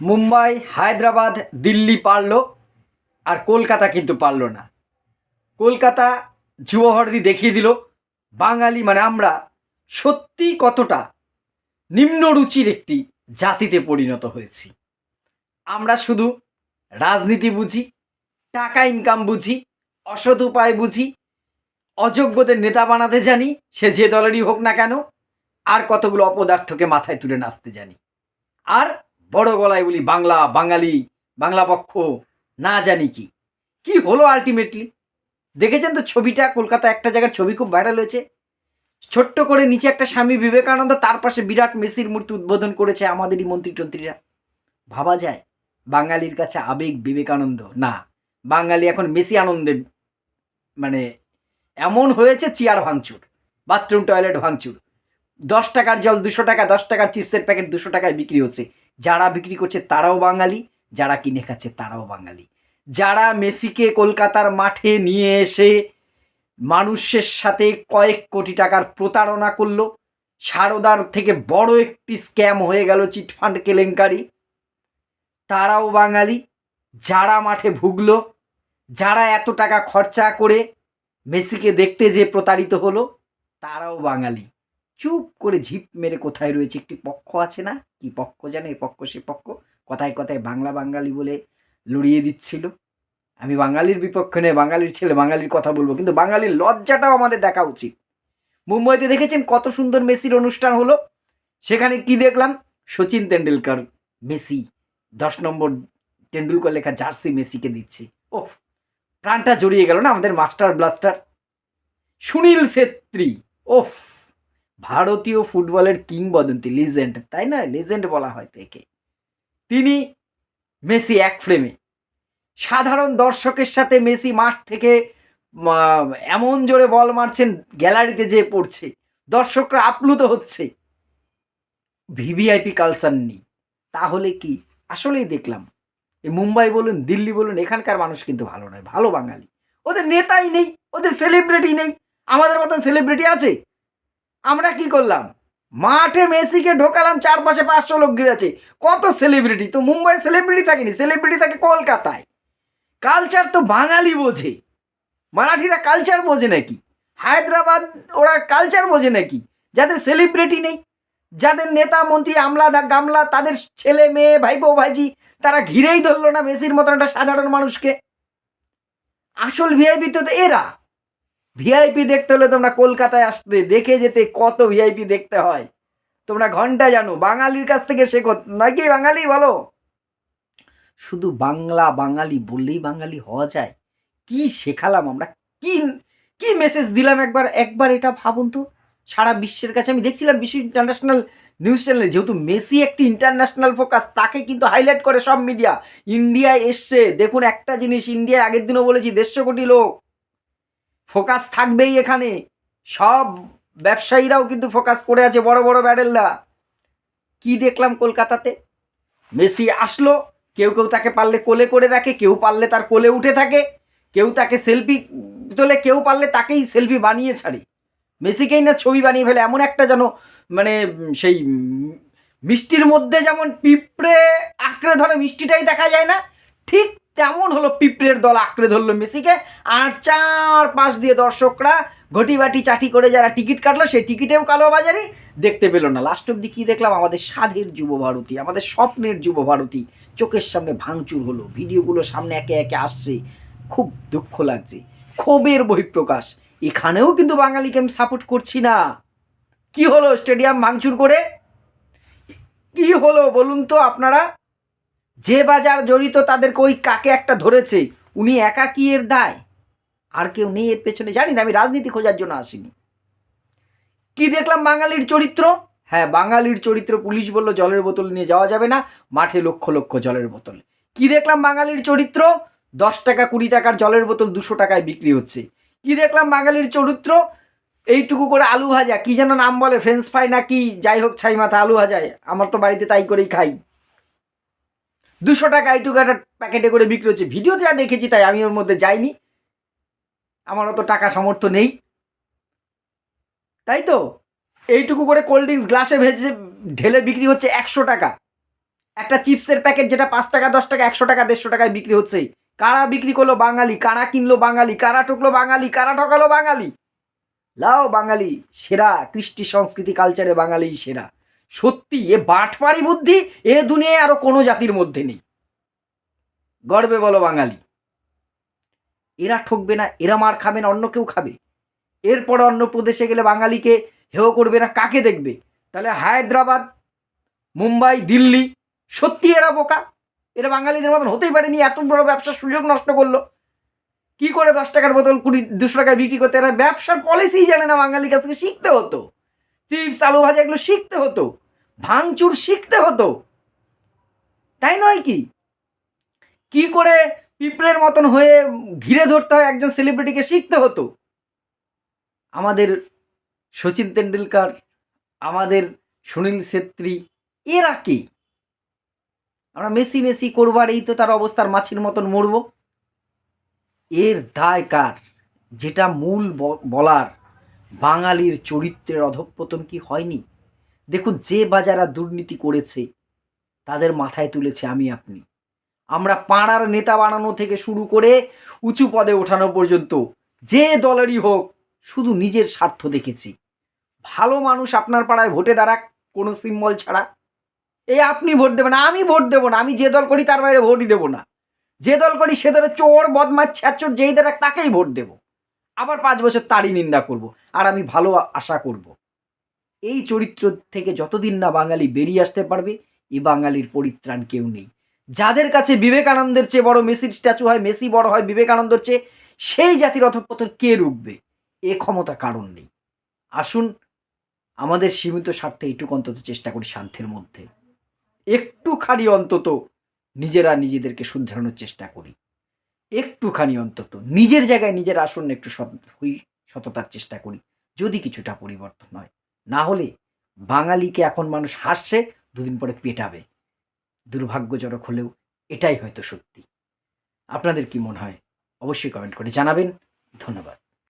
মুম্বাই, হায়দ্রাবাদ, দিল্লি পারল আর কলকাতা কিন্তু পারল না। কলকাতা যুবভারতী দেখিয়ে দিল, বাঙালি মানে আমরা সত্যি কতটা নিম্নরুচির একটি জাতিতে পরিণত হয়েছি। আমরা শুধু রাজনীতি বুঝি, টাকা ইনকাম বুঝি, অসৎ উপায় বুঝি, অযোগ্যদের নেতা বানাতে জানি, সে যে দলেরই হোক না কেন, আর কতগুলো অপদার্থকে মাথায় তুলে নাচতে জানি। আর বড় গলায় বলি, বাংলা, বাঙালি, বাংলা পক্ষ, না জানি কি। কি হলো আলটিমেটলি দেখেছেন তো ছবিটা? কলকাতা একটা জায়গার ছবি খুব ভাইরাল হয়েছে। ছোট্ট করে নিচে একটা স্বামী বিবেকানন্দ, তার পাশে বিরাট মেসির মূর্তি উদ্বোধন করেছে আমাদেরই মন্ত্রী টন্ত্রীরা ভাবা যায়, বাঙালির কাছে আবেগ বিবেকানন্দ? না। বাঙালি এখন মেসি আনন্দের মানে এমন হয়েছে চেয়ার ভাঙচুর, বাথরুম, টয়লেট ভাঙচুর। দশ টাকার জল দুশো টাকা, দশ টাকার চিপসের প্যাকেট দুশো টাকায় বিক্রি হচ্ছে। যারা বিক্রি করছে তারাও বাঙালি, যারা কিনে খাচ্ছে তারাও বাঙালি। যারা মেসিকে কলকাতার মাঠে নিয়ে এসে মানুষের সাথে কয়েক কোটি টাকার প্রতারণা করল, সারদার থেকে বড় একটি স্ক্যাম হয়ে গেল চিটফান্ড কেলেঙ্কারি। তারাও বাঙালি, যারা মাঠে ভুগল, যারা এত টাকা খরচা করে মেসিকে দেখতে যে প্রতারিত হলো, তারাও বাঙালি। চুপ করে ঝিপ মেরে কোথায় রয়েছে? একটি পক্ষ আছে না? কি পক্ষ জানে? এ পক্ষ, সে পক্ষ কথায় কথায় বাংলা বাঙালি বলে লড়িয়ে দিচ্ছিল। আমি বাঙালির বিপক্ষে নয়, বাঙালির ছেলে, বাঙালির কথা বলব। কিন্তু বাঙালির লজ্জাটাও আমাদের দেখা উচিত। মুম্বাইতে দেখেছেন কত সুন্দর মেসির অনুষ্ঠান হলো? সেখানে কি দেখলাম? সচিন তেন্ডুলকর, মেসি, দশ নম্বর তেন্ডুলকর লেখা জার্সি মেসিকে দিচ্ছে। ও প্রাণটা জড়িয়ে গেল না আমাদের মাস্টার ব্লাস্টার? সুনীল ছেত্রী, ওফ। ভারতীয় ফুটবলের কিংবদন্তি লিজেন্ড তাই না? লিজেন্ড বলা হয় তো একে। তিনি মেসি এক ফ্রেমে সাধারণ দর্শকের সাথে মেসি মাঠ থেকে এমন জোরে বল মারছেন গ্যালারিতে যে পড়ছে। দর্শকরা আপ্লুত হচ্ছে। ভিভিআইপি কালচার নেই। তাহলে কি? আসলেই দেখলাম। এই মুম্বাই বলুন, দিল্লি বলুন, এখানকার মানুষ কিন্তু ভালো নয়, ভালো বাঙালি। ওদের নেতাই নেই, ওদের সেলিব্রিটি নেই। আমাদের মতন সেলিব্রিটি আছে? আমরা কি করলাম? মাঠে মেসিকে ঢোকালাম, চারপাশে পাঁচশো লোক গিরেছে কত সেলিব্রিটি তো মুম্বাই সেলিব্রিটি থাকেনি। সেলিব্রিটি থাকে কলকাতায়। কালচার তো বাঙালি বোঝে। মারাঠিরা কালচার বোঝে নাকি? হায়দ্রাবাদ, ওরা কালচার বোঝে নাকি? যাদের সেলিব্রিটি নেই, যাদের নেতা, মন্ত্রী, আমলা, দা গামলা, তাদের ছেলে, মেয়ে ভাই ভাইপো ভাইজি তারা ঘিরেই ধরলো না মেসির মতন একটা সাধারণ মানুষকে। আসল ভিআইপি তো এরা। ভিআইপি দেখতে হলে তোমরা কলকাতায় আসতে, দেখে যেতে কত ভিআইপি দেখতে হয়। তোমরা ঘণ্টা জানো, বাঙালির কাছ থেকে শেখো। নাকি বাঙালি? বলো। শুধু বাংলা বাঙালি বললেই বাঙালি হওয়া যায়। কি শেখালাম আমরা? কি কি মেসেজ দিলাম একবার? একবার এটা ভাবুন তো। সারা বিশ্বের কাছে আমি দেখছিলাম বিশ্ব ইন্টারন্যাশনাল নিউজ চ্যানেলে যেহেতু মেসি একটি ইন্টারন্যাশনাল ফোকাস তাকে কিন্তু হাইলাইট করে সব মিডিয়া ইন্ডিয়ায় এসছে। দেখুন একটা জিনিস ইন্ডিয়ায় আগের দিনও বলেছি, দেড়শো কোটি লোক। ফোকাস থাকবেই এখানে। সব ব্যবসায়ীরাও কিন্তু ফোকাস করে আছে বড় বড় ব্যাডেলরা। কি দেখলাম কলকাতাতে? মেসি আসলো, কেউ কেউ তাকে পারলে কোলে করে রাখে, কেউ পারলে তার কোলে উঠে থাকে, কেউ তাকে সেলফি তোলে, কেউ পারলে তাকেই সেলফি বানিয়ে ছাড়ে। মেসিকেই না ছবি বানিয়ে ফেলে, এমন একটা যেন মানে সেই মিষ্টির মধ্যে যেমন পিঁপড়ে আঁকড়ে ধরে মিষ্টিটাই দেখা যায় না, ঠিক তেমন হলো পিঁপড়ের দল আঁকড়ে ধরলো মেসিকে? আর চার পাশ দিয়ে দর্শকরা ঘটি বাটি চাটি করে যারা টিকিট কাটলো, সেই টিকিটেও কালো বাজারি দেখতে পেল না। লাস্ট অব্দি কী দেখলাম? আমাদের স্বাধীর যুব ভারতী, আমাদের স্বপ্নের যুব ভারতী চোখের সামনে ভাঙচুর হলো। ভিডিওগুলো সামনে একে একে আসছে। খুব দুঃখ লাগছে। ক্ষোভের বহিঃপ্রকাশ। এখানেও কিন্তু বাঙালিকে আমি সাপোর্ট করছি না। কি হলো স্টেডিয়াম ভাঙচুর করে? কি হলো বলুন তো আপনারা? যে বাজার জড়িত তাদেরকে ওই কাকে একটা ধরেছে, উনি একা কি এর দায়? আর কেউ নেই এর পেছনে। জানি না, আমি রাজনীতি খোঁজার জন্য আসিনি। কি দেখলাম বাঙালির চরিত্র? হ্যাঁ বাঙালির চরিত্র পুলিশ বলল, জলের বোতল নিয়ে যাওয়া যাবে না, মাঠে লক্ষ লক্ষ জলের বোতল। কি দেখলাম বাঙালির চরিত্র? দশ টাকা, কুড়ি টাকার জলের বোতল দুশো টাকায় বিক্রি হচ্ছে। কি দেখলাম বাঙালির চরিত্র? এইটুকু করে আলু ভাজা, কি যেন নাম বলে ফ্রেঞ্চ ফ্রাই না কি, যাই হোক ছাই মাথা, আলু ভাজায়। আমার তো বাড়িতে তাই করেই খাই। দুশো টাকা এইটুকু একটা প্যাকেটে করে বিক্রি হচ্ছে। ভিডিও যা দেখেছি তাই আমি ওর মধ্যে যাইনি। আমার অত টাকা সামর্থ্য নেই। তাই তো? এইটুকু করে কোল্ড ড্রিঙ্কস গ্লাসে ভেজে ঢেলে বিক্রি হচ্ছে একশো টাকা। একটা চিপসের প্যাকেট যেটা পাঁচ টাকা, দশ টাকা, একশো টাকা, দেড়শো টাকায় বিক্রি হচ্ছে কারা বিক্রি করল বাঙালি? কারা কিনলো বাঙালি? কারা ঠকলো বাঙালি? কারা ঠকালো বাঙালি? লাও বাঙালি, সেরা কৃষ্টি সংস্কৃতি কালচারে বাঙালি সেরা। সত্যি, এ বাটপাড়ি বুদ্ধি, এ দুনিয়ায় আরও কোনো জাতির মধ্যে নেই। গর্বে বলো বাঙালি। এরা ঠকবে না, এরা মার খাবে না, অন্য কেউ খাবে। এরপর অন্য প্রদেশে গেলে বাঙালিকে হেও করবে না, কাকে দেখবে? তাহলে হায়দ্রাবাদ, মুম্বাই, দিল্লি, সত্যি এরা বোকা? এরা বাঙালিদের মতন হতেই পারেনি, এত বড় ব্যবসার সুযোগ নষ্ট করল। কি করে দশ টাকার বোতল কুড়ি, দুশো টাকায় বিক্রি করতে? এরা ব্যবসার পলিসি জানে না বাঙালির কাছ থেকে শিখতে হতো। চিপস, আলু ভাজা এগুলো শিখতে হতো। ভাঙচুর শিখতে হতো। তাই নয় কি? কি করে পিঁপড়ের মতন হয়ে ঘিরে ধরতে হয় একজন সেলিব্রিটিকে শিখতে হতো? আমাদের সচিন তেন্ডুলকার, আমাদের সুনীল ছেত্রী, এরা কি? আমরা মেসি মেসি করবার এই তো তার অবস্থার মাছির মতন মরব। এর দায় কার? যেটা মূল বলার। বাঙালির চরিত্রের অধঃপতন কি হয়নি? দেখুন, যে বাজারা দুর্নীতি করেছে, তাদের মাথায় তুলেছে আমি আপনি। আমরা পাড়ার নেতা বানানো থেকে শুরু করে উঁচু পদে ওঠানো পর্যন্ত যে দলেরই হোক, শুধু নিজের স্বার্থ দেখেছি। ভালো মানুষ আপনার পাড়ায় ভোটে দাঁড়াক, কোনো সিম্বল ছাড়া। এই আপনি ভোট দেবেন, আমি ভোট দেবো না, আমি যে দল করি তার বাইরে ভোটই দেবো না। যে দল করি সে দলে চোর বদমাছ ছ্যাচোর যেই দেখ তাকেই ভোট দেব। আবার পাঁচ বছর তারই নিন্দা করব, আর আমি ভালো আশা করব। এই চরিত্র থেকে যতদিন না বাঙালি বেরিয়ে আসতে পারবে এই বাঙালির পরিত্রাণ কেউ নেই। যাদের কাছে বিবেকানন্দের চেয়ে বড় মেসির স্ট্যাচু হয়, মেসি বড় হয় বিবেকানন্দর চেয়ে, সেই জাতির অধঃপতন কে রুখবে? এ ক্ষমতা কারণ নেই। আসুন, আমাদের সীমিত স্বার্থে এইটুকু অন্তত চেষ্টা করি শান্তির মধ্যে। একটুখানি অন্তত নিজেরা নিজেদেরকে শুধরানোর চেষ্টা করি। একটুখানি অন্তত নিজের জায়গায় নিজের আসন একটু সতই সততার চেষ্টা করি, যদি কিছুটা পরিবর্তন হয়। না হলে বাঙালিকে এখন মানুষ হাসছে, দুদিন পরে পেটাবে। দুর্ভাগ্যজনক হলেও এটাই হয়তো সত্যি। আপনাদের কি মনে হয়? অবশ্যই কমেন্ট করে জানাবেন। ধন্যবাদ।